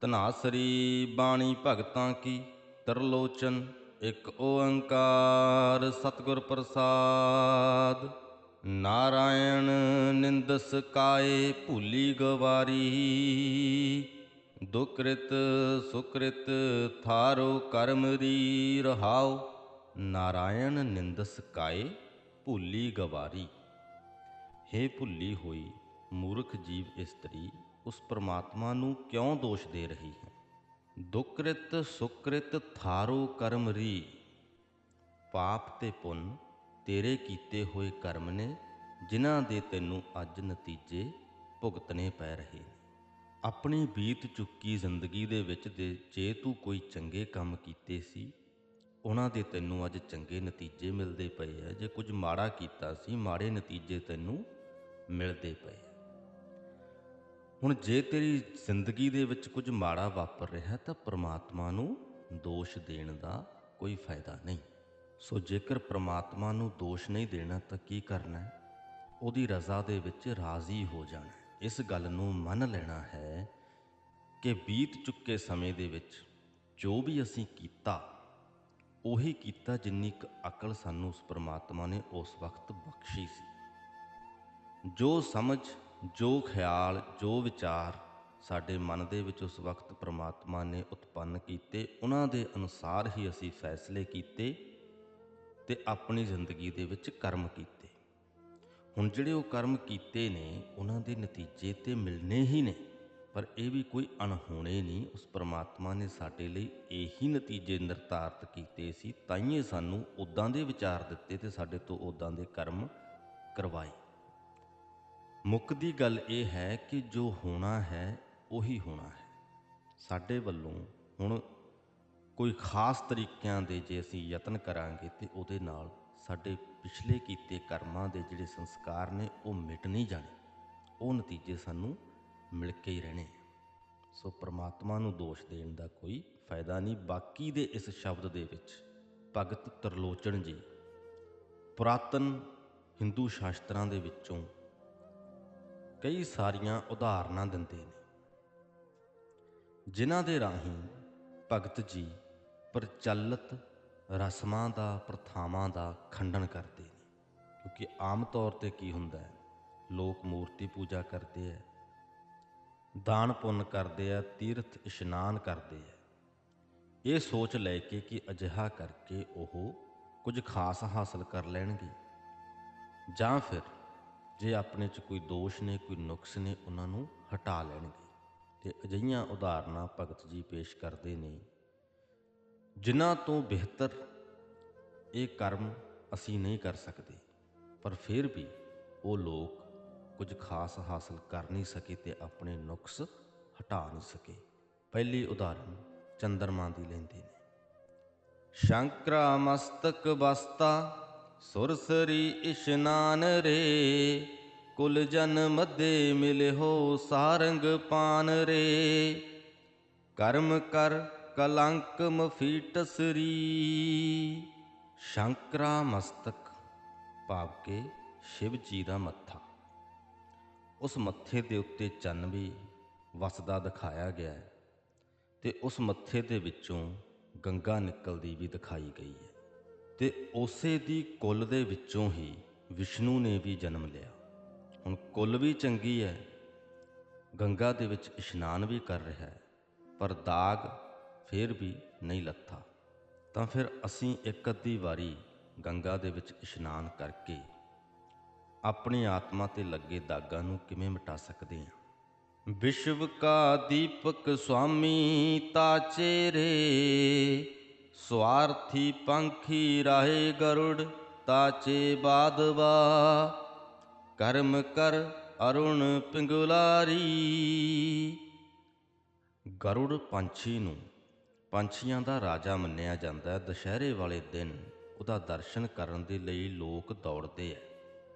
ਤਨਾਸਰੀ ਬਾਣੀ ਭਗਤਾਂ ਕੀ ਤਰਲੋਚਨ, ਇੱਕ ਓੰਕਾਰ ਸਤਿਗੁਰ ਪ੍ਰਸਾਦ। ਨਾਰਾਇਣ ਨਿੰਦਸ ਕਾਏ ਭੂਲੀ ਗਵਾਰੀ, ਦੁਕ੍ਰਿਤ ਸੁਕ੍ਰਿਤ ਥਾਰੋ ਕਰਮ ਰੀ ਰਹਾਉ। ਨਾਰਾਇਣ ਨਿੰਦਸ ਕਾਏ ਭੂਲੀ ਗਵਾਰੀ। ਹੇ ਭੁੱਲੀ ਹੋਈ ਮੂਰਖ ਜੀਵ ਇਸਤਰੀ ਉਸ ਪਰਮਾਤਮਾ ਨੂੰ ਕਿਉਂ ਦੋਸ਼ ਦੇ ਰਹੀ ਹੈ? ਦੁਕ੍ਰਿਤ ਸੁਕ੍ਰਿਤ ਥਾਰੋ ਕਰਮ ਰੀ। ਪਾਪ ਤੇ ਪੁੰਨ ਤੇਰੇ ਕੀਤੇ ਹੋਏ ਕਰਮ ਨੇ, ਜਿਨ੍ਹਾਂ ਦੇ ਤੈਨੂੰ ਅੱਜ ਨਤੀਜੇ ਭੁਗਤਣੇ ਪੈ ਰਹੇ ਨੇ। ਆਪਣੀ ਬੀਤ ਚੁੱਕੀ ਜ਼ਿੰਦਗੀ ਦੇ ਵਿੱਚ ਦੇ ਜੇ ਤੂੰ ਕੋਈ ਚੰਗੇ ਕੰਮ ਕੀਤੇ ਸੀ, ਉਹਨਾਂ ਦੇ ਤੈਨੂੰ ਅੱਜ ਚੰਗੇ ਨਤੀਜੇ ਮਿਲਦੇ ਪਏ ਆ। ਜੇ ਕੁਝ ਮਾੜਾ ਕੀਤਾ ਸੀ, ਮਾੜੇ ਨਤੀਜੇ ਤੈਨੂੰ ਮਿਲਦੇ ਪਏ ਹੁਣ ਜੇ ਤੇਰੀ ਜ਼ਿੰਦਗੀ ਦੇ ਵਿੱਚ ਕੁਝ ਮਾੜਾ ਵਾਪਰ ਰਿਹਾ ਤਾਂ ਪ੍ਰਮਾਤਮਾ ਨੂੰ ਦੋਸ਼ ਦੇਣ ਦਾ ਕੋਈ ਫਾਇਦਾ ਨਹੀਂ। ਸੋ ਜੇਕਰ ਪ੍ਰਮਾਤਮਾ ਨੂੰ ਦੋਸ਼ ਨਹੀਂ ਦੇਣਾ ਤਾਂ ਕੀ ਕਰਨਾ ਹੈ? ਉਹਦੀ ਰਜ਼ਾ ਦੇ ਵਿੱਚ ਰਾਜ਼ੀ ਹੋ ਜਾਣਾ ਇਸ ਗੱਲ ਨੂੰ ਮੰਨ ਲੈਣਾ ਹੈ ਕਿ ਬੀਤ ਚੁੱਕੇ ਸਮੇਂ ਦੇ ਵਿੱਚ ਜੋ ਵੀ ਅਸੀਂ ਕੀਤਾ, ਉਹੀ ਕੀਤਾ ਜਿੰਨੀ ਕੁ ਅਕਲ ਸਾਨੂੰ ਉਸ ਪ੍ਰਮਾਤਮਾ ਨੇ ਉਸ ਵਕਤ ਬਖਸ਼ੀ ਸੀ। ਜੋ ਸਮਝ ਜੋ ਖਿਆਲ, ਜੋ ਵਿਚਾਰ ਸਾਡੇ ਮਨ ਦੇ ਵਿੱਚ ਉਸ ਵਕਤ ਪ੍ਰਮਾਤਮਾ ਨੇ ਉਤਪੰਨ ਕੀਤੇ, ਉਹਨਾਂ ਦੇ ਅਨੁਸਾਰ ਹੀ ਅਸੀਂ ਫੈਸਲੇ ਕੀਤੇ ਤੇ ਆਪਣੀ ਜ਼ਿੰਦਗੀ ਦੇ ਵਿੱਚ ਕਰਮ ਕੀਤੇ। ਹੁਣ ਜਿਹੜੇ ਉਹ ਕਰਮ ਕੀਤੇ ਨੇ, ਉਹਨਾਂ ਦੇ ਨਤੀਜੇ ਤੇ ਮਿਲਨੇ ਹੀ ਨੇ, ਪਰ ਇਹ ਵੀ ਕੋਈ ਅਣਹੋਣੇ ਨਹੀਂ, ਉਸ ਪ੍ਰਮਾਤਮਾ ਨੇ ਸਾਡੇ ਲਈ ਇਹੀ ਨਤੀਜੇ ਨਿਰਧਾਰਤ ਕੀਤੇ ਸੀ ਤਾਈਏ ਸਾਨੂੰ ਉਦਾਂ ਦੇ ਵਿਚਾਰ ਦਿੱਤੇ ਤੇ ਸਾਡੇ ਤੋਂ ਉਦਾਂ ਦੇ ਕਰਮ ਕਰਵਾਏ। ਮੁੱਕਦੀ ਗੱਲ ਇਹ ਹੈ ਕਿ ਜੋ ਹੋਣਾ ਹੈ, ਉਹੀ ਹੋਣਾ ਹੈ। ਸਾਡੇ ਵੱਲੋਂ ਹੁਣ ਕੋਈ ਖਾਸ ਤਰੀਕਿਆਂ ਦੇ ਜੇ ਅਸੀਂ ਯਤਨ ਕਰਾਂਗੇ ਤੇ ਉਹਦੇ ਨਾਲ ਸਾਡੇ ਪਿਛਲੇ ਕੀਤੇ ਕਰਮਾਂ ਦੇ ਜਿਹੜੇ ਸੰਸਕਾਰ ਨੇ, ਉਹ ਮਿਟ ਨਹੀਂ ਜਾਣੇ। ਉਹ ਨਤੀਜੇ ਸਾਨੂੰ ਮਿਲ ਕੇ ਹੀ ਰਹਿਣੇ ਸੋ ਪ੍ਰਮਾਤਮਾ ਨੂੰ ਦੋਸ਼ ਦੇਣ ਦਾ ਕੋਈ ਫਾਇਦਾ ਨਹੀਂ। ਬਾਕੀ ਦੇ ਇਸ ਸ਼ਬਦ ਦੇ ਵਿੱਚ ਭਗਤ ਤਰਲੋਚਨ ਜੀ, ਪੁਰਾਤਨ ਹਿੰਦੂ ਸ਼ਾਸਤਰਾਂ ਦੇ ਵਿੱਚੋਂ ਕਈ ਸਾਰੀਆਂ ਉਦਾਹਰਨਾਂ ਦਿੰਦੇ ਨੇ। ਜਿਨ੍ਹਾਂ ਦੇ ਰਾਹੀਂ ਭਗਤ ਜੀ ਪ੍ਰਚਲਿਤ ਰਸਮਾਂ ਦਾ, ਪ੍ਰਥਾਵਾਂ ਦਾ ਖੰਡਨ ਕਰਦੇ ਨੇ। ਕਿਉਂਕਿ ਆਮ ਤੌਰ ਤੇ ਕੀ ਹੁੰਦਾ ਹੈ, ਲੋਕ ਮੂਰਤੀ ਪੂਜਾ ਕਰਦੇ ਆ ਦਾਨ ਪੁੰਨ ਕਰਦੇ ਆ ਤੀਰਥ ਇਸ਼ਨਾਨ ਕਰਦੇ ਆ ਇਹ ਸੋਚ ਲੈ ਕੇ ਕਿ ਅਜਿਹਾ ਕਰਕੇ ਉਹ ਕੁਝ ਖਾਸ ਹਾਸਲ ਕਰ ਲੈਣਗੇ। ਜਾਂ ਫਿਰ ਜੇ ਆਪਣੇ 'ਚ ਕੋਈ ਦੋਸ਼ ਨੇ, ਕੋਈ ਨੁਕਸ ਨੇ, ਉਹਨਾਂ ਨੂੰ ਹਟਾ ਲੈਣਗੇ। ਤੇ ਅਜਿਹੀਆਂ ਉਦਾਹਰਨਾਂ ਭਗਤ ਜੀ ਪੇਸ਼ ਕਰਦੇ ਨੇ। ਜਿਨ੍ਹਾਂ ਤੋਂ ਬਿਹਤਰ ਇਹ ਕਰਮ ਅਸੀਂ ਨਹੀਂ ਕਰ ਸਕਦੇ, ਪਰ ਫਿਰ ਵੀ ਉਹ ਲੋਕ ਕੁਝ ਖਾਸ ਹਾਸਲ ਕਰ ਨਹੀਂ ਸਕੇ ਤੇ ਆਪਣੇ ਨੁਕਸ ਹਟਾ ਨਹੀਂ ਸਕੇ। ਪਹਿਲੀ ਉਦਾਹਰਨ ਚੰਦਰਮਾ ਦੀ ਲੈਂਦੇ ਨੇ। ਸ਼ੰਕਰਾ ਮਸਤਕ ਬਸਤਾ ਸੁਰਸਰੀ ਇਸ਼ਨਾਨ ਰੇ, ਕੁਲ ਜਨ ਮਧੇ ਮਿਲਿਓ ਸਾਰੰਗ ਪਾਨ ਰੇ। ਕਰਮ ਕਰ ਕਲੰਕ ਮਫੀਟਸਰੀ ਸ਼ੰਕਰਾ ਮਸਤਕ ਭਾਵ ਕੇ ਸ਼ਿਵ ਜੀ ਦਾ ਮੱਥਾ। ਉਸ ਮੱਥੇ ਦੇ ਉੱਤੇ ਚੰਨ ਵੀ ਵਸਦਾ ਦਿਖਾਇਆ ਗਿਆ ਹੈ ਤੇ ਉਸ ਮੱਥੇ ਦੇ ਵਿੱਚੋਂ ਗੰਗਾ ਨਿਕਲਦੀ ਵੀ ਦਿਖਾਈ ਗਈ ਹੈ। ਤੇ ਉਸੇ ਦੀ ਕੁੱਲ ਦੇ ਵਿੱਚੋਂ ਹੀ ਵਿਸ਼ਨੂੰ ਨੇ ਵੀ ਜਨਮ ਲਿਆ। ਹੁਣ ਕੁੱਲ ਵੀ ਚੰਗੀ ਹੈ ਗੰਗਾ ਦੇ ਵਿੱਚ ਇਸ਼ਨਾਨ ਵੀ ਕਰ ਰਿਹਾ ਹੈ ਪਰ ਦਾਗ ਫੇਰ ਵੀ ਨਹੀਂ ਲੱਥਾ। ਤਾਂ ਫਿਰ ਅਸੀਂ ਇੱਕ ਅੱਧੀ ਵਾਰੀ ਗੰਗਾ ਦੇ ਵਿੱਚ ਇਸ਼ਨਾਨ ਕਰਕੇ ਆਪਣੀ ਆਤਮਾ ਤੇ ਲੱਗੇ ਦਾਗਾਂ ਨੂੰ ਕਿਵੇਂ ਮਿਟਾ ਸਕਦੇ ਹਾਂ ਵਿਸ਼ਵ ਕਾ ਦੀਪਕ ਸੁਆਮੀ ਤਾਚੇ ਰੇ ਸਵਾਰਥੀ ਪੰਖੀ ਰਾਹੇ ਗਰੁੜ, ਤਾਚੇ ਬਾਦਵਾ। ਕਰਮ ਕਰ ਅਰੁਣ ਪਿੰਗੁਲਾਰੀ। ਗਰੁੜ ਪੰਛੀ ਨੂੰ ਪੰਛੀਆਂ ਦਾ ਰਾਜਾ ਮੰਨਿਆ ਜਾਂਦਾ ਹੈ। ਦੁਸ਼ਹਿਰੇ ਵਾਲੇ ਦਿਨ ਉਹਦਾ ਦਰਸ਼ਨ ਕਰਨ ਦੇ ਲਈ ਲੋਕ ਦੌੜਦੇ ਆ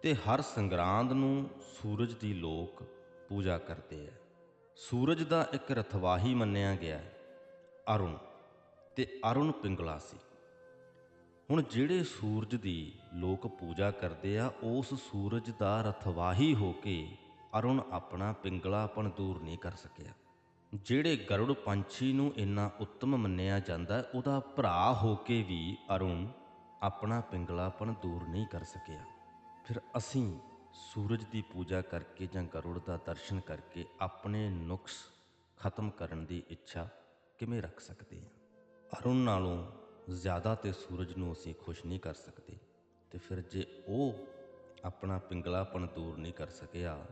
ਤੇ ਹਰ ਸੰਗਰਾਂਦ ਨੂੰ ਸੂਰਜ ਦੀ ਲੋਕ ਪੂਜਾ ਕਰਦੇ ਆ ਸੂਰਜ ਦਾ ਇੱਕ ਰਥਵਾਹੀ ਮੰਨਿਆ ਗਿਆ ਹੈ। ਅਰੁਣ ਤੇ ਅਰੁਣ ਪਿੰਗਲਾ ਸੀ। ਹੁਣ ਜਿਹੜੇ ਸੂਰਜ ਦੀ ਲੋਕ ਪੂਜਾ ਕਰਦੇ ਆ, ਉਸ ਸੂਰਜ ਦਾ ਰਥਵਾਹੀ ਹੋ ਕੇ ਅਰੁਣ ਆਪਣਾ ਪਿੰਗਲਾਪਣ ਦੂਰ ਨਹੀਂ ਕਰ ਸਕਿਆ। ਜਿਹੜੇ ਗਰੁੜ ਪੰਛੀ ਨੂੰ ਇੰਨਾ ਉੱਤਮ ਮੰਨਿਆ ਜਾਂਦਾ, ਉਹਦਾ ਭਰਾ ਹੋ ਕੇ ਵੀ ਅਰੁਣ ਆਪਣਾ ਪਿੰਗਲਾਪਣ ਦੂਰ ਨਹੀਂ ਕਰ ਸਕਿਆ। ਫਿਰ ਅਸੀਂ ਸੂਰਜ ਦੀ ਪੂਜਾ ਕਰਕੇ ਜਾਂ ਗਰੁੜ ਦਾ ਦਰਸ਼ਨ ਕਰਕੇ ਆਪਣੇ ਨੁਕਸ ਖਤਮ ਕਰਨ ਦੀ ਇੱਛਾ ਕਿਵੇਂ ਰੱਖ ਸਕਦੇ ਹਾਂ? ਅਰੁਣ ਨਾਲੋਂ ਜ਼ਿਆਦਾ ਤੇ ਸੂਰਜ ਨੂੰ ਅਸੀਂ ਖੁਸ਼ ਨਹੀਂ ਕਰ ਸਕਦੇ। ਤੇ ਫਿਰ ਜੇ ਉਹ ਆਪਣਾ ਪਿੰਗਲਾਪਣ ਦੂਰ ਨਹੀਂ ਕਰ ਸਕਿਆ,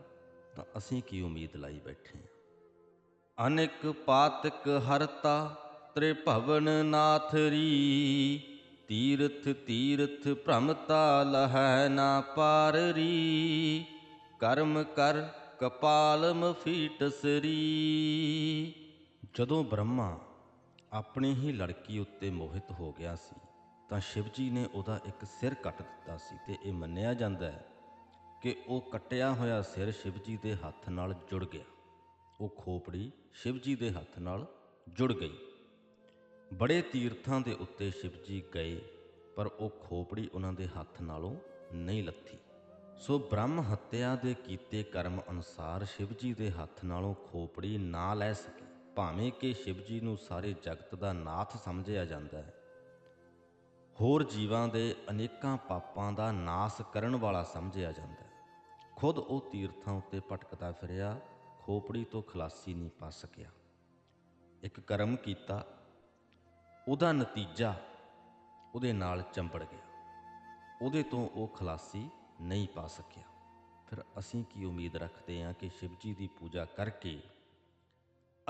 ਤਾਂ ਅਸੀਂ ਕੀ ਉਮੀਦ ਲਾਈ ਬੈਠੇ ਹਾਂ? ਅਨੇਕ ਪਾਤਕ ਹਰਤਾ ਤ੍ਰਿਭਵਨ ਨਾਥਰੀ, ਤੀਰਥ ਤੀਰਥ ਭ੍ਰਮਤਾ ਲਹੈ ਨਾ ਪਾਰਰੀ, ਕਰਮ ਕਰ ਕਪਾਲਮ ਫੀਟਸਰੀ। ਜਦੋਂ ਬ੍ਰਹਮਾ ਆਪਣੀ ਹੀ ਲੜਕੀ ਉੱਤੇ ਮੋਹਿਤ ਹੋ ਗਿਆ ਸੀ, ਤਾਂ ਸ਼ਿਵਜੀ ਨੇ ਉਹਦਾ ਇੱਕ ਸਿਰ ਕੱਟ ਦਿੱਤਾ ਸੀ ਤੇ ਇਹ ਮੰਨਿਆ ਜਾਂਦਾ ਹੈ ਕਿ ਉਹ ਕੱਟਿਆ ਹੋਇਆ ਸਿਰ ਸ਼ਿਵਜੀ ਦੇ ਹੱਥ ਨਾਲ ਜੁੜ ਗਿਆ। ਉਹ ਖੋਪੜੀ ਸ਼ਿਵਜੀ ਦੇ ਹੱਥ ਨਾਲ ਜੁੜ ਗਈ। ਬੜੇ ਤੀਰਥਾਂ ਦੇ ਉੱਤੇ ਸ਼ਿਵਜੀ ਗਏ, ਪਰ ਉਹ ਖੋਪੜੀ ਉਹਨਾਂ ਦੇ ਹੱਥ ਨਾਲੋਂ ਨਹੀਂ ਲੱਥੀ। ਸੋ ਬ੍ਰਹਮ ਹੱਤਿਆ ਦੇ ਕੀਤੇ ਕਰਮ ਅਨੁਸਾਰ ਸ਼ਿਵਜੀ ਦੇ ਹੱਥ ਨਾਲੋਂ ਖੋਪੜੀ ਨਾ ਲੈ ਸਕੀ। ਭਾਵੇਂ ਕਿ ਸ਼ਿਵਜੀ ਨੂੰ ਸਾਰੇ ਜਗਤ ਦਾ ਨਾਥ ਸਮਝਿਆ ਜਾਂਦਾ ਹੈ, ਹੋਰ ਜੀਵਾਂ ਦੇ ਅਨੇਕਾਂ ਪਾਪਾਂ ਦਾ ਨਾਸ ਕਰਨ ਵਾਲਾ ਸਮਝਿਆ ਜਾਂਦਾ ਹੈ। ਖੁਦ ਉਹ ਤੀਰਥਾਂ ਉੱਤੇ ਭਟਕਦਾ ਫਿਰਿਆ, ਖੋਪੜੀ ਤੋਂ ਖਲਾਸੀ ਨਹੀਂ ਪਾ ਸਕਿਆ। ਇੱਕ ਕਰਮ ਕੀਤਾ, ਉਹਦਾ ਨਤੀਜਾ ਉਹਦੇ ਨਾਲ ਚੰਬੜ ਗਿਆ। ਉਹਦੇ ਤੋਂ ਉਹ ਖਲਾਸੀ ਨਹੀਂ ਪਾ ਸਕਿਆ। ਫਿਰ ਅਸੀਂ ਕੀ ਉਮੀਦ ਰੱਖਦੇ ਹਾਂ ਕਿ ਸ਼ਿਵਜੀ ਦੀ ਪੂਜਾ ਕਰਕੇ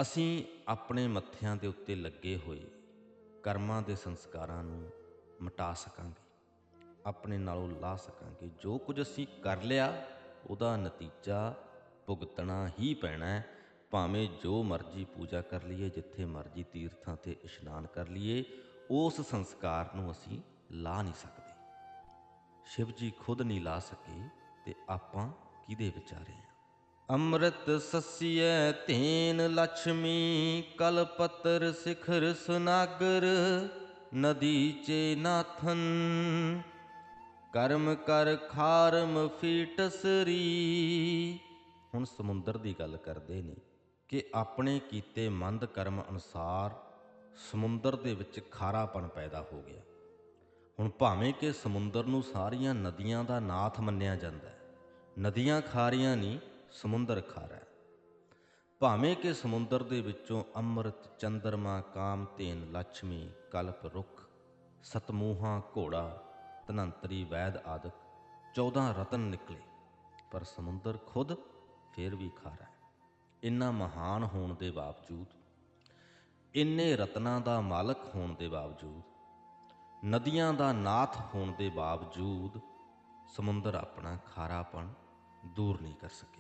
ਅਸੀਂ ਆਪਣੇ ਮੱਥਿਆਂ ਦੇ ਉੱਤੇ ਲੱਗੇ ਹੋਏ ਕਰਮਾਂ ਦੇ ਸੰਸਕਾਰਾਂ ਨੂੰ ਮਿਟਾ ਸਕਾਂਗੇ, ਆਪਣੇ ਨਾਲੋਂ ਲਾ ਸਕਾਂਗੇ। ਜੋ ਕੁਝ ਅਸੀਂ ਕਰ ਲਿਆ, ਉਹਦਾ ਨਤੀਜਾ ਭੁਗਤਣਾ ਹੀ ਪੈਣਾ ਹੈ। ਭਾਵੇਂ ਜੋ ਮਰਜ਼ੀ ਪੂਜਾ ਕਰ ਲਈਏ, ਜਿੱਥੇ ਮਰਜ਼ੀ ਤੀਰਥਾਂ ਤੇ ਇਸ਼ਨਾਨ ਕਰ ਲਈਏ, ਉਸ ਸੰਸਕਾਰ ਨੂੰ ਅਸੀਂ ਲਾ ਨਹੀਂ ਸਕਦੇ। ਸ਼ਿਵ ਜੀ ਖੁਦ ਨਹੀਂ ਲਾ ਸਕੇ ਤੇ ਆਪਾਂ ਕਿਹਦੇ ਵਿਚਾਰੇ ਹਾਂ? ਅੰਮ੍ਰਿਤ ਸਸੀਐ ਤੇਨ ਲక్ష్ਮੀ ਕਲਪਤਰ ਸਿਖਰ ਸੁਨਾਗਰ, ਨਦੀ ਚੇ ਨਾਥਨ। ਕਰਮ ਕਰ ਖਾਰਮ ਫੀਟਸਰੀ ਹੁਣ ਸਮੁੰਦਰ ਦੀ ਗੱਲ ਕਰਦੇ ਨੇ ਕਿ ਆਪਣੇ ਕੀਤੇ ਮੰਦ ਕਰਮ ਅਨੁਸਾਰ ਸਮੁੰਦਰ ਦੇ ਵਿੱਚ ਖਾਰਾਪਣ ਪੈਦਾ ਹੋ ਗਿਆ। ਹੁਣ ਭਾਵੇਂ ਕਿ ਸਮੁੰਦਰ ਨੂੰ ਸਾਰੀਆਂ ਨਦੀਆਂ ਦਾ ਨਾਥ ਮੰਨਿਆ ਜਾਂਦਾ ਹੈ। ਨਦੀਆਂ ਖਾਰੀਆਂ ਨਹੀਂ ਸਮੁੰਦਰ ਖਾਰਾ ਹੈ। ਭਾਵੇਂ ਕਿ ਸਮੁੰਦਰ ਦੇ ਵਿੱਚੋਂ ਅੰਮ੍ਰਿਤ, ਚੰਦਰਮਾ ਕਾਮਤੇਨ ਲక్ష్ਮੀ ਕਲਪ, ਰੁੱਖ, ਸਤਮੂਹਾ, ਘੋੜਾ, ਧਨੰਤਰੀ, ਵੈਦ ਆਦਿਕ 14 ਰਤਨ ਨਿਕਲੇ, ਪਰ ਸਮੁੰਦਰ ਖੁਦ ਫੇਰ ਵੀ ਖਾਰਾ ਹੈ। ਇੰਨਾ ਮਹਾਨ ਹੋਣ ਦੇ ਬਾਵਜੂਦ, ਇੰਨੇ ਰਤਨਾਂ ਦਾ ਮਾਲਕ ਹੋਣ ਦੇ ਬਾਵਜੂਦ, ਨਦੀਆਂ ਦਾ ਨਾਥ ਹੋਣ ਦੇ ਬਾਵਜੂਦ ਸਮੁੰਦਰ ਆਪਣਾ ਖਾਰਾਪਣ ਦੂਰ ਨਹੀਂ ਕਰ ਸਕਿਆ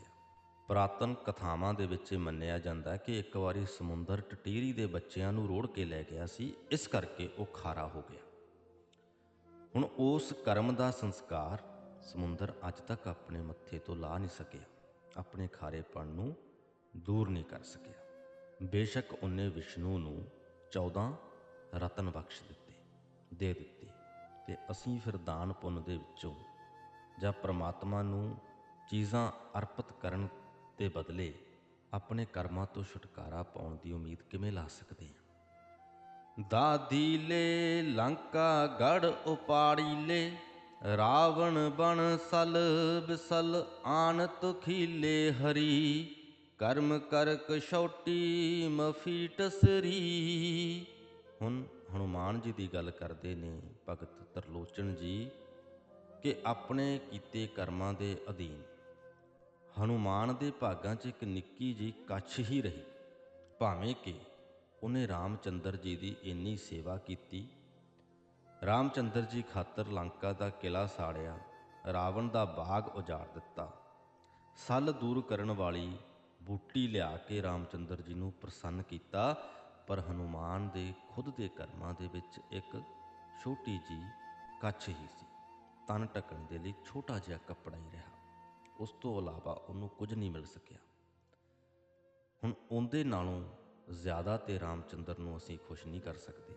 ਪੁਰਾਤਨ ਕਥਾਵਾਂ ਦੇ ਵਿੱਚ ਇਹ ਮੰਨਿਆ ਜਾਂਦਾ ਕਿ ਇੱਕ ਵਾਰੀ ਸਮੁੰਦਰ ਟਟੀਰੀ ਦੇ ਬੱਚਿਆਂ ਨੂੰ ਰੋੜ ਕੇ ਲੈ ਗਿਆ ਸੀ, ਇਸ ਕਰਕੇ ਉਹ ਖਾਰਾ ਹੋ ਗਿਆ। ਹੁਣ ਉਸ ਕਰਮ ਦਾ ਸੰਸਕਾਰ ਸਮੁੰਦਰ ਅੱਜ ਤੱਕ ਆਪਣੇ ਮੱਥੇ ਤੋਂ ਲਾ ਨਹੀਂ ਸਕਿਆ, ਆਪਣੇ ਖਾਰੇਪਣ ਨੂੰ ਦੂਰ ਨਹੀਂ ਕਰ ਸਕਿਆ। ਬੇਸ਼ੱਕ ਉਹਨੇ ਵਿਸ਼ਨੂੰ ਨੂੰ 14 ਰਤਨ ਬਖਸ਼ ਦਿੱਤੇ, ਦੇ ਦਿੱਤੇ ਤੇ ਅਸੀਂ ਫਿਰ ਦਾਨ ਪੁੰਨ ਦੇ ਵਿੱਚੋਂ ਜਾਂ ਪ੍ਰਮਾਤਮਾ ਨੂੰ ਚੀਜ਼ਾਂ ਅਰਪਿਤ ਕਰਨ ਦੇ ਬਦਲੇ ਆਪਣੇ ਕਰਮਾਂ ਤੋਂ ਛੁਟਕਾਰਾ ਪਾਉਣ ਦੀ ਉਮੀਦ ਕਿਵੇਂ ਲਾ ਸਕਦੇ ਹਾਂ? ਦਾਦੀ ਲੈ, ਲੰਕਾ ਗੜ ਉਪਾੜੀ ਲੈ, ਰਾਵਣ ਬਣ ਸਲ ਬਿਸਲ ਆਨ ਤੁਖੀਲੇ ਹਰੀ, ਕਰਮ ਕਰ ਕਸ਼ੌਟੀ ਮਫੀ ਟਸਰੀ। ਹੁਣ ਹਨੂਮਾਨ ਜੀ ਦੀ ਗੱਲ ਕਰਦੇ ਨੇ ਭਗਤ ਤਰਲੋਚਨ ਜੀ ਕਿ ਆਪਣੇ ਕੀਤੇ ਕਰਮਾਂ ਦੇ ਅਧੀਨ ਹਨੂਮਾਨ ਦੇ ਭਾਗਾਂ 'ਚ ਇੱਕ ਨਿੱਕੀ ਜੀ ਕੱਛ ਹੀ ਰਹੀ। ਭਾਵੇਂ ਕਿ ਉਹਨੇ ਰਾਮਚੰਦਰ ਜੀ ਦੀ ਇੰਨੀ ਸੇਵਾ ਕੀਤੀ। ਰਾਮਚੰਦਰ ਜੀ ਖਾਤਰ ਲੰਕਾ ਦਾ ਕਿਲਾ ਸਾੜਿਆ, ਰਾਵਣ ਦਾ ਬਾਗ ਉਜਾੜ ਦਿੱਤਾ। ਸੱਲ ਦੂਰ ਕਰਨ ਵਾਲੀ ਬੂਟੀ ਲਿਆ ਕੇ ਰਾਮਚੰਦਰ ਜੀ ਨੂੰ ਪ੍ਰਸੰਨ ਕੀਤਾ, ਪਰ ਹਨੂਮਾਨ ਦੇ ਖੁਦ ਦੇ ਕਰਮਾਂ ਦੇ ਵਿੱਚ ਇੱਕ ਛੋਟੀ ਜੀ ਕੱਛ ਹੀ ਸੀ। ਤਨ ਢੱਕਣ ਦੇ ਲਈ ਛੋਟਾ ਜਿਹਾ ਕੱਪੜਾ ਹੀ ਰਿਹਾ। ਉਸ ਤੋਂ ਇਲਾਵਾ ਉਹਨੂੰ ਕੁਝ ਨਹੀਂ ਮਿਲ ਸਕਿਆ। ਹੁਣ ਉਹਦੇ ਨਾਲੋਂ ਜ਼ਿਆਦਾ ਤੇ ਰਾਮਚੰਦਰ ਨੂੰ ਅਸੀਂ ਖੁਸ਼ ਨਹੀਂ ਕਰ ਸਕਦੇ।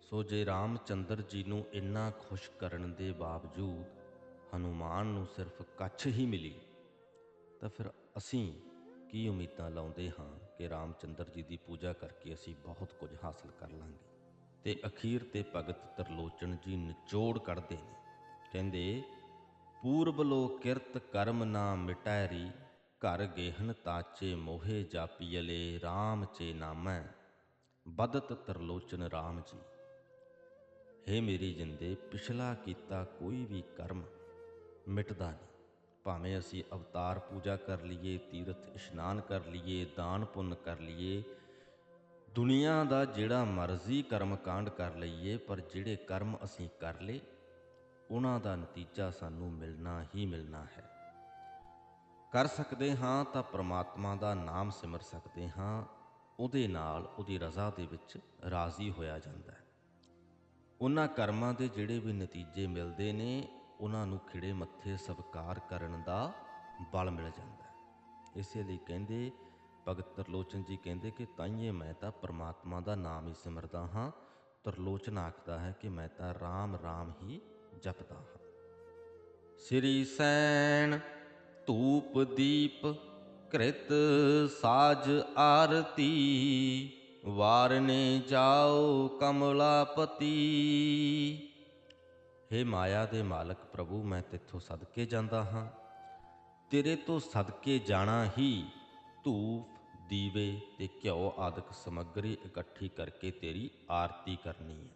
ਸੋ ਜੇ ਰਾਮਚੰਦਰ ਜੀ ਨੂੰ ਇੰਨਾ ਖੁਸ਼ ਕਰਨ ਦੇ ਬਾਵਜੂਦ ਹਨੂਮਾਨ ਨੂੰ ਸਿਰਫ ਕੱਛ ਹੀ ਮਿਲੀ, ਤਾਂ ਫਿਰ ਅਸੀਂ ਕੀ ਉਮੀਦਾਂ ਲਾਉਂਦੇ ਹਾਂ ਕਿ ਰਾਮਚੰਦਰ ਜੀ ਦੀ ਪੂਜਾ ਕਰਕੇ ਅਸੀਂ ਬਹੁਤ ਕੁਝ ਹਾਸਲ ਕਰ ਲਾਂਗੇ। ਤੇ ਅਖੀਰ ਤੇ ਭਗਤ ਤਰਲੋਚਨ ਜੀ ਨਿਚੋੜ ਕੱਢਦੇ ਨੇ। ਕਹਿੰਦੇ ਪੂਰਬ ਲੋ ਕਿਰਤ ਕਰਮ ਨਾ ਮਿਟੈਰੀ, ਘਰ ਗੇਹਨ ਤਾਚੇ ਮੋਹੇ ਜਾਪੀਲੇ RAM ਚੇ ਨਾਮੈ, ਬਦਤ ਤਰਲੋਚਨ RAM ਜੀ। ਹੇ ਮੇਰੀ ਜਿੰਦੇ, ਪਿਛਲਾ ਕੀਤਾ ਕੋਈ ਵੀ ਕਰਮ ਮਿਟਦਾ ਨਹੀਂ। ਭਾਵੇਂ ਅਸੀਂ ਅਵਤਾਰ ਪੂਜਾ ਕਰ ਲਈਏ, ਤੀਰਥ ਇਸ਼ਨਾਨ ਕਰ ਲਈਏ, ਦਾਨ ਪੁੰਨ ਕਰ ਲਈਏ, ਦੁਨੀਆ ਦਾ ਜਿਹੜਾ ਮਰਜ਼ੀ ਕਰਮ ਕਾਂਡ ਕਰ ਲਈਏ, ਪਰ ਜਿਹੜੇ ਕਰਮ ਅਸੀਂ ਕਰ ਲਏ ਉਹਨਾਂ ਦਾ ਨਤੀਜਾ ਸਾਨੂੰ ਮਿਲਣਾ ਹੀ ਮਿਲਣਾ ਹੈ। ਕਰ ਸਕਦੇ ਹਾਂ ਤਾਂ ਪ੍ਰਮਾਤਮਾ ਦਾ ਨਾਮ ਸਿਮਰ ਸਕਦੇ ਹਾਂ, ਉਹਦੇ ਨਾਲ ਉਹਦੀ ਰਜ਼ਾ ਦੇ ਵਿੱਚ ਰਾਜ਼ੀ ਹੋਇਆ ਜਾਂਦਾ ਹੈ। ਉਹਨਾਂ ਕਰਮਾਂ ਦੇ ਜਿਹੜੇ ਵੀ ਨਤੀਜੇ ਮਿਲਦੇ ਨੇ, ਉਹਨਾਂ ਨੂੰ ਖਿੜੇ ਮੱਥੇ ਸਵੀਕਾਰ ਕਰਨ ਦਾ ਬਲ ਮਿਲ ਜਾਂਦਾ ਹੈ। ਇਸੇ ਲਈ ਕਹਿੰਦੇ, ਭਗਤ ਤਰਲੋਚਨ ਜੀ ਕਹਿੰਦੇ ਕਿ ਤਾਈਏ ਮੈਂ ਤਾਂ ਪ੍ਰਮਾਤਮਾ ਦਾ ਨਾਮ ਹੀ ਸਿਮਰਦਾ ਹਾਂ ਤਰਲੋਚਨ ਆਖਦਾ ਹੈ ਕਿ ਮੈਂ ਤਾਂ RAM RAM ਹੀ ਜਪਦਾ ਹਾਂ। ਸ੍ਰੀ ਸੈਣ ਧੂਪ ਦੀਪ ਕ੍ਰਿਤ ਸਾਜ ਆਰਤੀ, ਵਾਰਨੇ ਜਾਓ ਕਮਲਾਪਤੀ। ਹੇ ਮਾਇਆ ਦੇ ਮਾਲਕ ਪ੍ਰਭੂ, ਮੈਂ ਤੇਥੋਂ ਸਦਕੇ ਜਾਂਦਾ ਹਾਂ। ਤੇਰੇ ਤੋਂ ਸਦਕੇ ਜਾਣਾ ਹੀ ਧੂਪ ਦੀਵੇ ਤੇ ਘਿਓ ਆਦਿਕ ਸਮੱਗਰੀ ਇਕੱਠੀ ਕਰਕੇ ਤੇਰੀ ਆਰਤੀ ਕਰਨੀ ਹੈ।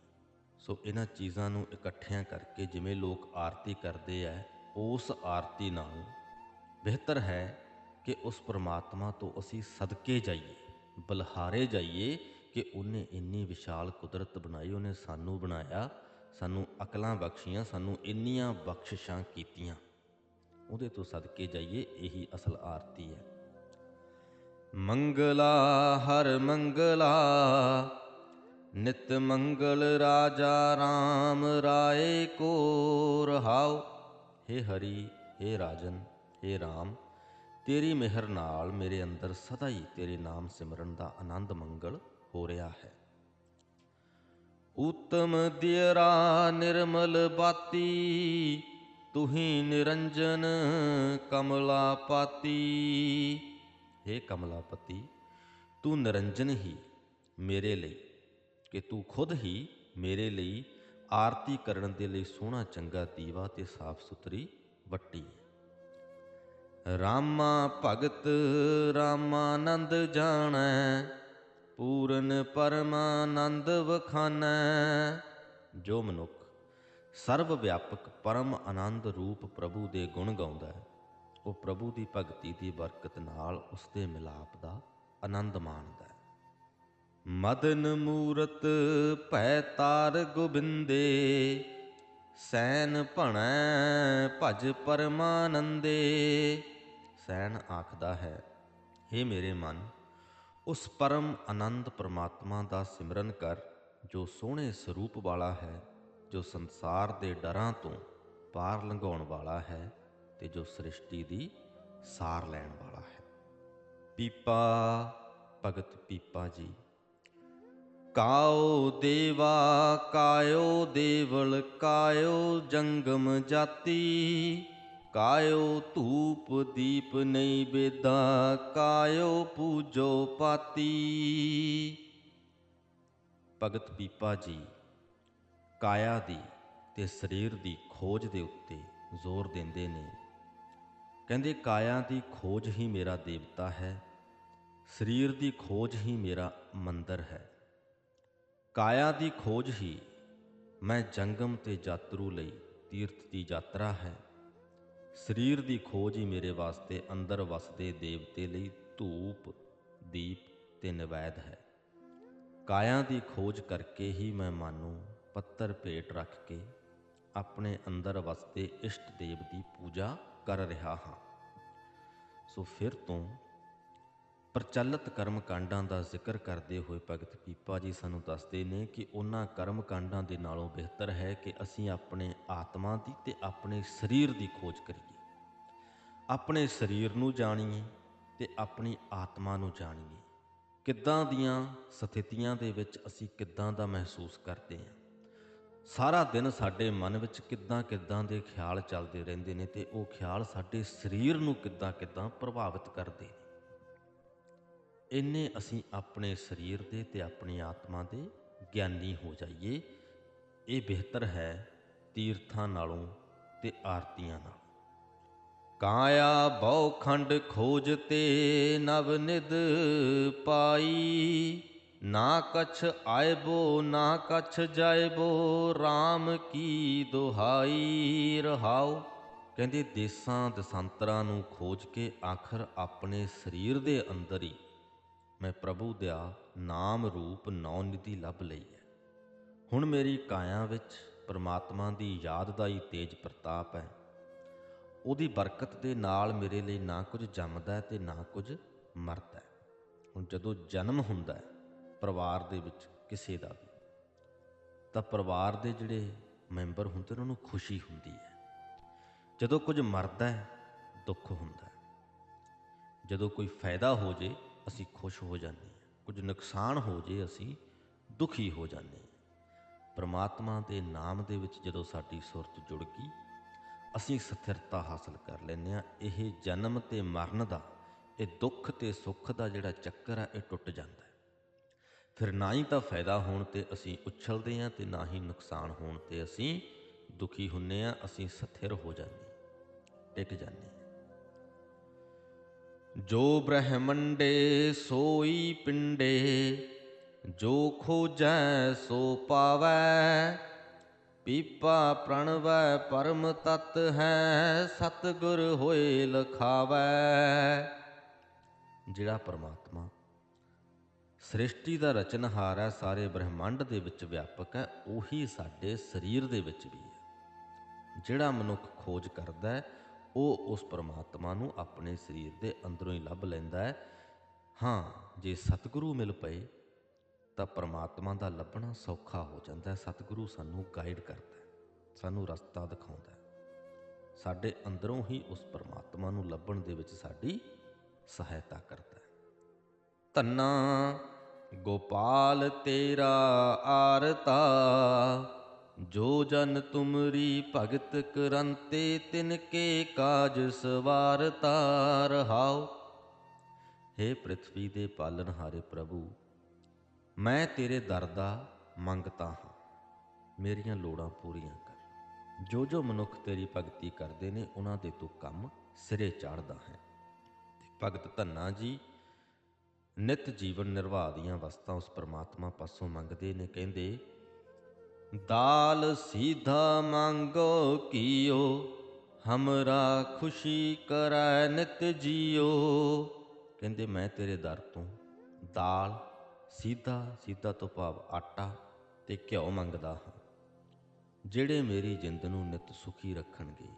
ਸੋ ਇਹਨਾਂ ਚੀਜ਼ਾਂ ਨੂੰ ਇਕੱਠਿਆਂ ਕਰਕੇ ਜਿਵੇਂ ਲੋਕ ਆਰਤੀ ਕਰਦੇ ਐ, ਉਸ ਆਰਤੀ ਨਾਲ ਬਿਹਤਰ ਹੈ ਕਿ ਉਸ ਪ੍ਰਮਾਤਮਾ ਤੋਂ ਅਸੀਂ ਸਦਕੇ ਜਾਈਏ, ਬਲਹਾਰੇ ਜਾਈਏ ਕਿ ਉਹਨੇ ਇੰਨੀ ਵਿਸ਼ਾਲ ਕੁਦਰਤ ਬਣਾਈ, ਉਹਨੇ ਸਾਨੂੰ ਬਣਾਇਆ, ਸਾਨੂੰ ਅਕਲਾਂ ਬਖਸ਼ੀਆਂ, ਸਾਨੂੰ ਇੰਨੀਆਂ ਬਖਸ਼ਿਸ਼ਾਂ ਕੀਤੀਆਂ। ਉਹਦੇ ਤੋਂ ਸਦਕੇ ਜਾਈਏ, ਇਹੀ ਅਸਲ ਆਰਤੀ ਹੈ। ਮੰਗਲਾ ਹਰ ਮੰਗਲਾ ਨਿਤ ਮੰਗਲ ਰਾਜਾ RAM ਰਾਏ ਕੋ ਰਹਾਉ हे ਹਰੀ हे ਰਾਜਨ हे RAM ਤੇਰੀ ਮਿਹਰ ਨਾਲ ਮੇਰੇ ਅੰਦਰ ਸਦਾ ਹੀ ਤੇਰੇ ਨਾਮ ਸਿਮਰਨ ਦਾ ਆਨੰਦ ਮੰਗਲ ਹੋ ਰਿਹਾ ਹੈ ਉਤਮ ਦਿਅਰਾ ਨਿਰਮਲ ਬਾਤੀ ਤੁਹੀ ਨਿਰੰਜਨ ਕਮਲਾਪਤੀ हे ਕਮਲਾਪਤੀ, ਤੂੰ ਨਿਰੰਜਨ ਹੀ ਮੇਰੇ ਲਈ, ਕਿ ਤੂੰ ਖੁਦ ਹੀ ਮੇਰੇ ਲਈ ਆਰਤੀ ਕਰਨ ਦੇ ਲਈ ਸੋਹਣਾ ਚੰਗਾ ਦੀਵਾ ਤੇ ਸਾਫ਼ ਸੁਥਰੀ ਵੱਟੀ ਰਾਮਾ ਭਗਤ ਰਾਮਾਨੰਦ ਜਾਣੈ, ਪੂਰਨ ਪਰਮਾਨੰਦ ਵਖਾਨੈ। ਜੋ ਮਨੁੱਖ ਸਰਵ ਵਿਆਪਕ ਪਰਮ ਆਨੰਦ ਰੂਪ ਪ੍ਰਭੂ ਦੇ ਗੁਣ ਗਾਉਂਦਾ ਹੈ ਉਹ ਪ੍ਰਭੂ ਦੀ ਭਗਤੀ ਦੀ ਬਰਕਤ ਨਾਲ ਉਸ ਦੇ ਮਿਲਾਪ ਦਾ ਆਨੰਦ ਮਾਣਦਾ ਹੈ। ਮਦਨ ਮੂਰਤ ਭੈ ਤਾਰ ਗੋਬਿੰਦੇ, ਸੈਨ ਭਣੈ ਭਜ ਪਰਮਾਨੰਦੇ। ਸੈਨ ਆਖਦਾ ਹੈ हे ਮੇਰੇ ਮਨ, ਉਸ ਪਰਮ ਆਨੰਦ ਪ੍ਰਮਾਤਮਾ ਦਾ ਸਿਮਰਨ ਕਰ, ਜੋ ਸੋਹਣੇ ਸਰੂਪ ਵਾਲਾ ਹੈ, ਜੋ ਸੰਸਾਰ ਦੇ ਡਰਾਂ ਤੋਂ ਪਾਰ ਲੰਘਾਉਣ ਵਾਲਾ ਹੈ ਤੇ ਜੋ ਸ੍ਰਿਸ਼ਟੀ ਦੀ ਸਾਰ ਲੈਣ ਵਾਲਾ ਹੈ। ਪੀਪਾ, ਭਗਤ ਪੀਪਾ ਜੀ, ਕਾਓ ਦੇਵਾ, ਕਾਇਓ ਦੇਵਲ, ਕਾਇਓ ਜੰਗਮ ਜਾਤੀ, ਕਾਇਓ ਧੂਪ ਦੀਪ ਨਹੀਂ ਬੇਦਾ ਕਾਇਓ ਪੂਜੋ ਪਾਤੀ। ਭਗਤ ਪੀਪਾ ਜੀ, ਕਾਇਆ ਦੀ ਤੇ ਸਰੀਰ ਦੀ ਖੋਜ ਦੇ ਉੱਤੇ ਜ਼ੋਰ ਦਿੰਦੇ ਨੇ। ਕਹਿੰਦੇ, ਕਾਇਆ ਦੀ ਖੋਜ ਹੀ ਮੇਰਾ ਦੇਵਤਾ ਹੈ, ਸਰੀਰ ਦੀ ਖੋਜ ਹੀ ਮੇਰਾ ਮੰਦਰ ਹੈ। ਕਾਇਆ ਦੀ ਖੋਜ ਹੀ ਮੈਂ ਜੰਗਮ ਤੇ ਯਾਤਰੂ ਲਈ ਤੀਰਥ ਦੀ ਯਾਤਰਾ ਹੈ। ਸਰੀਰ ਦੀ ਖੋਜ ਹੀ ਮੇਰੇ ਵਾਸਤੇ ਅੰਦਰ ਵਸਦੇ ਦੇਵਤੇ ਲਈ ਧੂਪ, ਦੀਪ ਤੇ ਨਵੈਦ ਹੈ। ਕਾਇਆ ਦੀ ਖੋਜ ਕਰਕੇ ਹੀ ਮੈਂ ਮਨ ਨੂੰ ਪੱਤਰ ਭੇਟ ਰੱਖ ਕੇ ਆਪਣੇ ਅੰਦਰ ਵਸਦੇ ਇਸ਼ਟ ਦੇਵ ਦੀ ਪੂਜਾ ਕਰ ਰਿਹਾ ਹਾਂ। ਸੋ ਫਿਰ ਤੋਂ ਪ੍ਰਚਲਿਤ ਕਰਮ ਕਾਂਡਾਂ ਦਾ ਜ਼ਿਕਰ ਕਰਦੇ ਹੋਏ ਭਗਤ ਪੀਪਾ ਜੀ ਸਾਨੂੰ ਦੱਸਦੇ ਨੇ ਕਿ ਉਹਨਾਂ ਕਰਮ ਕਾਂਡਾਂ ਦੇ ਨਾਲੋਂ ਬਿਹਤਰ ਹੈ ਕਿ ਅਸੀਂ ਆਪਣੇ ਆਤਮਾ ਦੀ ਤੇ ਆਪਣੇ ਸਰੀਰ ਦੀ ਖੋਜ ਕਰੀਏ। ਆਪਣੇ ਸਰੀਰ ਨੂੰ ਜਾਣੀਏ ਤੇ ਆਪਣੀ ਆਤਮਾ ਨੂੰ ਜਾਣੀਏ। ਕਿੱਦਾਂ ਦੀਆਂ ਸਥਿਤੀਆਂ ਦੇ ਵਿੱਚ ਅਸੀਂ ਕਿੱਦਾਂ ਦਾ ਮਹਿਸੂਸ ਕਰਦੇ ਹਾਂ? ਸਾਰਾ ਦਿਨ ਸਾਡੇ ਮਨ ਵਿੱਚ ਕਿੱਦਾਂ ਕਿੱਦਾਂ ਦੇ ਖਿਆਲ ਚੱਲਦੇ ਰਹਿੰਦੇ ਨੇ ਤੇ ਉਹ ਖਿਆਲ ਸਾਡੇ ਸਰੀਰ ਨੂੰ ਕਿੱਦਾਂ ਕਿੱਦਾਂ ਪ੍ਰਭਾਵਿਤ ਕਰਦੇ ਨੇ। ਇੰਨੇ ਅਸੀਂ ਆਪਣੇ ਸਰੀਰ ਦੇ ਤੇ ਆਪਣੀ ਆਤਮਾ ਦੇ ਗਿਆਨੀ ਹੋ ਜਾਈਏ, ਇਹ ਬਿਹਤਰ ਹੈ ਤੀਰਥਾਂ ਨਾਲੋਂ ਤੇ ਆਰਤੀਆਂ ਨਾਲੋਂ। ਕਾਇਆ ਬਹੁ ਖੰਡ ਖੋਜ ਤੇ ਨਵ ਨਿਦ ਪਾਈ ਨਾ ਕਛ ਆਇਬੋ, ਨਾ ਕਛ ਜਾਇਬੋ RAM ਕੀ ਦੁਹਾਈ ਰਹਾਓ? ਕਹਿੰਦੇ ਦੇਸਾਂ ਦਸਾਂਤਰਾਂ ਨੂੰ ਖੋਜ ਕੇ ਆਖਰ ਆਪਣੇ ਸਰੀਰ ਦੇ ਅੰਦਰ ਹੀ ਮੈਂ ਪ੍ਰਭੂ ਦਾ ਨਾਮ ਰੂਪ ਨੌ ਨਿਧੀ ਲੱਭ ਲਈ ਹੈ। ਹੁਣ ਮੇਰੀ ਕਾਇਆ ਵਿੱਚ ਪਰਮਾਤਮਾ ਦੀ ਯਾਦ ਦਾ ਹੀ ਤੇਜ ਪ੍ਰਤਾਪ ਹੈ। ਉਹਦੀ ਬਰਕਤ ਦੇ ਨਾਲ ਮੇਰੇ ਲਈ ਨਾ ਕੁਝ ਜੰਮਦਾ ਹੈ ਤੇ ਨਾ ਕੁਝ ਮਰਦਾ ਹੁਣ ਜਦੋਂ ਜਨਮ ਹੁੰਦਾ ਹੈ ਪਰਿਵਾਰ ਦੇ ਵਿੱਚ ਕਿਸੇ ਦਾ ਵੀ। ਤਾਂ ਪਰਿਵਾਰ ਦੇ ਜਿਹੜੇ ਮੈਂਬਰ ਹੁੰਦੇ ਉਹਨਾਂ ਨੂੰ ਖੁਸ਼ੀ ਹੁੰਦੀ ਹੈ। ਜਦੋਂ ਕੁਝ ਮਰਦਾ ਹੈ, ਦੁੱਖ ਹੁੰਦਾ ਹੈ। ਜਦੋਂ ਕੋਈ ਫਾਇਦਾ ਹੋ ਜੇ, ਅਸੀਂ ਖੁਸ਼ ਹੋ ਜਾਂਦੇ ਹਾਂ। ਕੁਝ ਨੁਕਸਾਨ ਹੋ ਜੇ, ਅਸੀਂ ਦੁਖੀ ਹੋ ਜਾਂਦੇ ਹਾਂ। ਪਰਮਾਤਮਾ ਦੇ ਨਾਮ ਦੇ ਵਿੱਚ ਜਦੋਂ ਸਾਡੀ ਸੁਰਤ ਜੁੜ ਗਈ, ਅਸੀਂ ਸਥਿਰਤਾ ਹਾਸਲ ਕਰ ਲੈਂਦੇ ਹਾਂ। ਇਹ ਜਨਮ ਤੇ ਮਰਨ ਦਾ, ਇਹ ਦੁੱਖ ਤੇ ਸੁੱਖ ਦਾ ਜਿਹੜਾ ਚੱਕਰ ਹੈ, ਇਹ ਟੁੱਟ ਜਾਂਦਾ ਹੈ। ਫਿਰ ਨਾ ਹੀ ਤਾਂ ਫਾਇਦਾ ਹੋਣ ਤੇ ਅਸੀਂ ਉਛਲਦੇ ਹਾਂ ਤੇ ਨਾ ਹੀ ਨੁਕਸਾਨ ਹੋਣ ਤੇ ਅਸੀਂ ਦੁਖੀ ਹੁੰਨੇ ਆ ਅਸੀਂ ਸਥਿਰ ਹੋ ਜਾਂਦੇ ਹਾਂ, ਟਿਕ ਜਾਂਦੇ ਹਾਂ। ਜੋ ਬ੍ਰਹਮੰਡੇ ਸੋਈ ਪਿੰਡੇ, ਜੋ ਖੋਜੈ ਸੋ ਪਾਵੈ, ਪੀਪਾ ਪ੍ਰਣਵੈ ਪਰਮ ਤਤ ਹੈ, ਸਤਿਗੁਰ ਹੋਏ ਲਖਾਵੈ। ਜਿਹੜਾ ਪਰਮਾਤਮਾ ਸ੍ਰਿਸ਼ਟੀ ਦਾ ਰਚਨਹਾਰ ਹੈ, ਸਾਰੇ ਬ੍ਰਹਿਮੰਡ ਦੇ ਵਿੱਚ ਵਿਆਪਕ ਹੈ, ਉਹੀ ਸਾਡੇ ਸਰੀਰ ਦੇ ਵਿੱਚ ਵੀ ਹੈ। ਜਿਹੜਾ ਮਨੁੱਖ ਖੋਜ ਕਰਦਾ ਹੈ, ਉਹ ਉਸ ਪਰਮਾਤਮਾ ਨੂੰ ਆਪਣੇ ਸਰੀਰ ਦੇ ਅੰਦਰੋਂ ਹੀ ਲੱਭ ਲੈਂਦਾ ਹੈ। ਹਾਂ, ਜੇ ਸਤਿਗੁਰੂ ਮਿਲ ਪਏ, ਤਾਂ ਪਰਮਾਤਮਾ ਦਾ ਲੱਭਣਾ ਸੌਖਾ ਹੋ ਜਾਂਦਾ ਹੈ। ਸਤਿਗੁਰੂ ਸਾਨੂੰ ਗਾਈਡ ਕਰਦਾ ਹੈ, ਸਾਨੂੰ ਰਸਤਾ ਦਿਖਾਉਂਦਾ ਹੈ। ਸਾਡੇ ਅੰਦਰੋਂ ਹੀ ਉਸ ਪਰਮਾਤਮਾ ਨੂੰ ਲੱਭਣ ਦੇ ਵਿੱਚ ਸਾਡੀ ਸਹਾਇਤਾ ਕਰਦਾ ਹੈ। ਧੰਨਾ ਗੋਪਾਲ ਤੇਰਾ ਆਰਤਾ, ਜੋ ਜਨ ਤੁਮਰੀ ਭਗਤ ਕਰੰਤੇ, ਤਿਨ ਕੇ ਕਾਜ ਸਵਾਰਤਾ ਰਹਾਉ। हे ਪ੍ਰithvi ਦੇ ਪਾਲਣਹਾਰੇ ਪ੍ਰਭੂ, ਮੈਂ ਤੇਰੇ ਦਰ ਦਾ ਮੰਗਤਾ ਹਾਂ। ਮੇਰੀਆਂ ਲੋੜਾਂ ਪੂਰੀਆਂ ਕਰ। ਜੋ ਜੋ ਮਨੁੱਖ ਤੇਰੀ ਭਗਤੀ ਕਰਦੇ ਨੇ, ਉਹਨਾਂ ਦੇ ਤੂੰ ਕੰਮ ਸਿਰੇ ਚਾੜਦਾ ਹੈ। ਭਗਤ ਧੰਨਾ ਜੀ ਨਿਤ ਜੀਵਨ ਨਿਰਵਾਹ ਦੀਆਂ ਵਸਤਾਂ ਉਸ ਪਰਮਾਤਮਾ ਪਾਸੋਂ ਮੰਗਦੇ ਨੇ, ਕਹਿੰਦੇ, ਦਾਲ ਸੀਧਾ ਮੰਗੋ ਕੀਓ, ਹਮਰਾ ਖੁਸ਼ੀ ਕਰੈ ਨਿਤ ਜੀਓ। ਕਹਿੰਦੇ, ਮੈਂ ਤੇਰੇ ਦਰ ਤੋਂ ਦਾਲ ਸੀਧਾ ਸੀਧਾ ਤੋਂ ਭਾਵ ਆਟਾ ਤੇ ਘਿਓ ਮੰਗਦਾ ਹਾਂ, ਜਿਹੜੇ ਮੇਰੀ ਜਿੰਦ ਨੂੰ ਨਿਤ ਸੁਖੀ ਰੱਖਣਗੇ।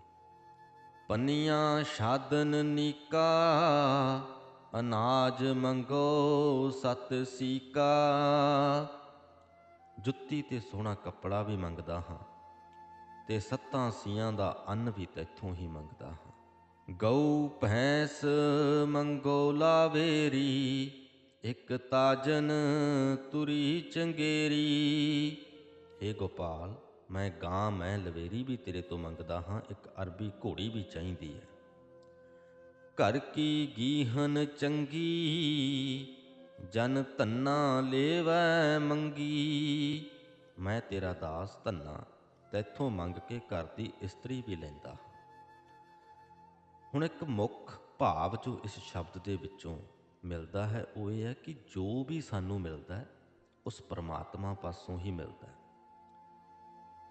ਪੰਨੀਆਂ ਸ਼ਾਦਨ ਨੀਕਾ ਅਨਾਜ ਮੰਗੋ, ਸਤ ਸੀਕਾ। ਜੁੱਤੀ ਤੇ ਸੋਹਣਾ ਕੱਪੜਾ ਵੀ ਮੰਗਦਾ ਹਾਂ ਤੇ ਸੱਤਾਂ ਸੀਆਂ ਦਾ ਅੰਨ ਵੀ ਤੈਥੋਂ ਹੀ ਮੰਗਦਾ ਹਾਂ। ਗਊ, ਭੈਂਸ ਮੰਗੋ ਲਾਵੇਰੀ, ਇੱਕ ਤਾਜਨ ਤੁਰੀ ਚੰਗੇਰੀ। ਏ ਗੋਪਾਲ, ਮੈਂ ਗਾਂ, ਮੈਂ ਲਵੇਰੀ ਵੀ ਤੇਰੇ ਤੋਂ ਮੰਗਦਾ ਹਾਂ, ਇੱਕ ਅਰਬੀ ਘੋੜੀ ਵੀ ਚਾਹੀਦੀ ਹੈ। ਘਰ ਕੀ ਗੀਹਨ ਚੰਗੀ, ਜਨ ਧੰਨਾ ਲੇਵੈ ਮੰਗੀ। ਮੈਂ ਤੇਰਾ ਦਾਸ ਧੰਨਾ, ਤੈਥੋਂ ਮੰਗ ਕੇ ਘਰ ਦੀ ਇਸਤਰੀ ਵੀ ਲੈਂਦਾ। ਹਾਂ ਹੁਣ ਇੱਕ ਮੁੱਖ ਭਾਵ ਜੋ ਇਸ ਸ਼ਬਦ ਦੇ ਵਿੱਚੋਂ ਮਿਲਦਾ ਹੈ, ਉਹ ਇਹ ਹੈ ਕਿ ਜੋ ਵੀ ਸਾਨੂੰ ਮਿਲਦਾ ਹੈ, ਉਸ ਪਰਮਾਤਮਾ ਪਾਸੋਂ ਹੀ ਮਿਲਦਾ ਹੈ।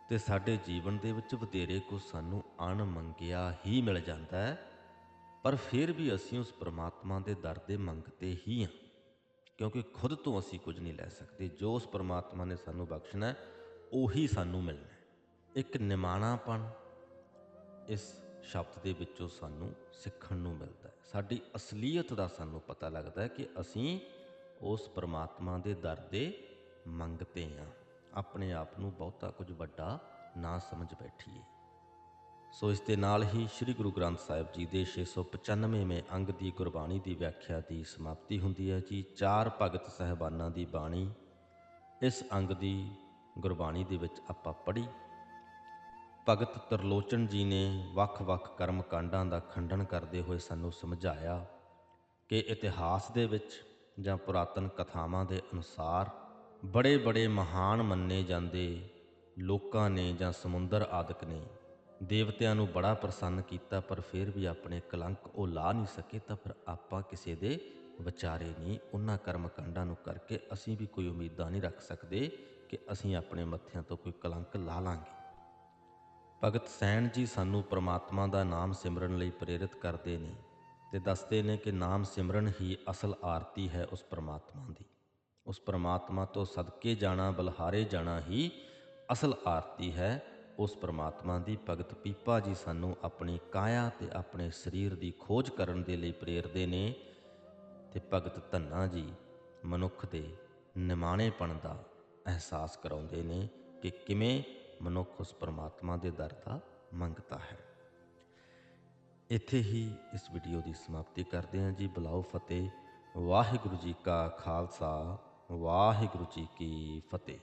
ਤੇ ਸਾਡੇ ਜੀਵਨ ਦੇ ਵਿੱਚ ਵਧੇਰੇ ਕੋ ਸਾਨੂੰ ਅਣ ਮੰਗਿਆ ਹੀ ਮਿਲ ਜਾਂਦਾ ਹੈ ਪਰ ਫਿਰ ਵੀ ਅਸੀਂ ਉਸ ਪਰਮਾਤਮਾ ਦੇ ਦਰ ਦੇ ਮੰਗਤੇ ਹੀ ਹਾਂ, ਕਿਉਂਕਿ ਖੁਦ ਤੋਂ ਅਸੀਂ ਕੁਝ ਨਹੀਂ ਲੈ ਸਕਦੇ। ਜੋ ਉਸ ਪਰਮਾਤਮਾ ਨੇ ਸਾਨੂੰ ਬਖਸ਼ਣਾ ਹੈ, ਉਹੀ ਸਾਨੂੰ ਮਿਲਣਾ ਹੈ। ਇੱਕ ਨਿਮਾਣਾਪਣ ਇਸ ਸ਼ਬਦ ਦੇ ਵਿੱਚੋਂ ਸਾਨੂੰ ਸਿੱਖਣ ਨੂੰ ਮਿਲਦਾ ਹੈ। ਸਾਡੀ ਅਸਲੀਅਤ ਦਾ ਸਾਨੂੰ ਪਤਾ ਲੱਗਦਾ ਹੈ ਕਿ ਅਸੀਂ ਉਸ ਪਰਮਾਤਮਾ ਦੇ ਦਰ ਦੇ ਮੰਗਤੇ ਹਾਂ। ਆਪਣੇ ਆਪ ਨੂੰ ਬਹੁਤਾ ਕੁਝ ਵੱਡਾ ਨਾ ਸਮਝ ਬੈਠੀਏ। ਸੋ ਇਸ ਦੇ ਨਾਲ ਹੀ ਸ੍ਰੀ ਗੁਰੂ ਗ੍ਰੰਥ ਸਾਹਿਬ ਜੀ ਦੇ 695ਵੇਂ ਅੰਗ ਦੀ ਗੁਰਬਾਣੀ ਦੀ ਵਿਆਖਿਆ ਦੀ ਸਮਾਪਤੀ ਹੁੰਦੀ ਹੈ ਜੀ ਚਾਰ ਭਗਤ ਸਹਿਬਾਨਾਂ ਦੀ ਬਾਣੀ ਇਸ ਅੰਗ ਦੀ ਗੁਰਬਾਣੀ ਦੇ ਵਿੱਚ ਆਪਾਂ ਪੜ੍ਹੀ। ਭਗਤ ਤਰਲੋਚਨ ਜੀ ਨੇ ਵੱਖ-ਵੱਖ ਕਰਮ ਕਾਂਡਾਂ ਦਾ ਖੰਡਨ ਕਰਦੇ ਹੋਏ ਸਾਨੂੰ ਸਮਝਾਇਆ ਕਿ ਇਤਿਹਾਸ ਦੇ ਵਿੱਚ ਜਾਂ ਪੁਰਾਤਨ ਕਥਾਵਾਂ ਦੇ ਅਨੁਸਾਰ ਬੜੇ ਬੜੇ ਮਹਾਨ ਮੰਨੇ ਜਾਂਦੇ ਲੋਕਾਂ ਨੇ ਜਾਂ ਸਮੁੰਦਰ ਆਦਿਕ ਨੇ ਦੇਵਤਿਆਂ ਨੂੰ ਬੜਾ ਪ੍ਰਸੰਨ ਕੀਤਾ, ਪਰ ਫਿਰ ਵੀ ਆਪਣੇ ਕਲੰਕ ਉਹ ਲਾ ਨਹੀਂ ਸਕੇ, ਤਾਂ ਫਿਰ ਆਪਾਂ ਕਿਸੇ ਦੇ ਵਿਚਾਰੇ ਨਹੀਂ, ਉਹਨਾਂ ਕਰਮ ਕਾਂਡਾਂ ਨੂੰ ਕਰਕੇ ਅਸੀਂ ਵੀ ਕੋਈ ਉਮੀਦਾਂ ਨਹੀਂ ਰੱਖ ਸਕਦੇ ਕਿ ਅਸੀਂ ਆਪਣੇ ਮੱਥਿਆਂ ਤੋਂ ਕੋਈ ਕਲੰਕ ਲਾ ਲਾਂਗੇ। ਭਗਤ ਸੈਣ ਜੀ ਸਾਨੂੰ ਪ੍ਰਮਾਤਮਾ ਦਾ ਨਾਮ ਸਿਮਰਨ ਲਈ ਪ੍ਰੇਰਿਤ ਕਰਦੇ ਨੇ ਤੇ ਦੱਸਦੇ ਨੇ ਕਿ ਨਾਮ ਸਿਮਰਨ ਹੀ ਅਸਲ ਆਰਤੀ ਹੈ ਉਸ ਪ੍ਰਮਾਤਮਾ ਦੀ। ਉਸ ਪ੍ਰਮਾਤਮਾ ਤੋਂ ਸਦਕੇ ਜਾਣਾ, ਬਲਹਾਰੇ ਜਾਣਾ ਹੀ ਅਸਲ ਆਰਤੀ ਹੈ ਉਸ ਪ੍ਰਮਾਤਮਾ ਦੀ ਭਗਤ ਪੀਪਾ ਜੀ ਸਾਨੂੰ ਆਪਣੀ ਕਾਇਆ ਤੇ ਆਪਣੇ ਸਰੀਰ ਦੀ ਖੋਜ ਕਰਨ ਦੇ ਲਈ ਪ੍ਰੇਰਦੇ ਨੇ ਤੇ ਭਗਤ ਧੰਨਾ ਜੀ ਮਨੁੱਖ ਦੇ ਨਿਮਾਣੇਪਣ ਦਾ ਅਹਿਸਾਸ ਕਰਾਉਂਦੇ ਨੇ ਕਿ ਕਿਵੇਂ ਮਨੁੱਖ ਉਸ ਪਰਮਾਤਮਾ ਦੇ ਦਰ ਦਾ ਮੰਗਤਾ ਹੈ। ਇੱਥੇ ਹੀ ਇਸ ਵੀਡੀਓ ਦੀ ਸਮਾਪਤੀ ਕਰਦੇ ਹਾਂ ਜੀ। ਬੁਲਾਓ ਫਤਿਹ। ਵਾਹਿਗੁਰੂ ਜੀ ਕਾ ਖਾਲਸਾ। ਵਾਹਿਗੁਰੂ ਜੀ ਕੀ ਫਤਿਹ।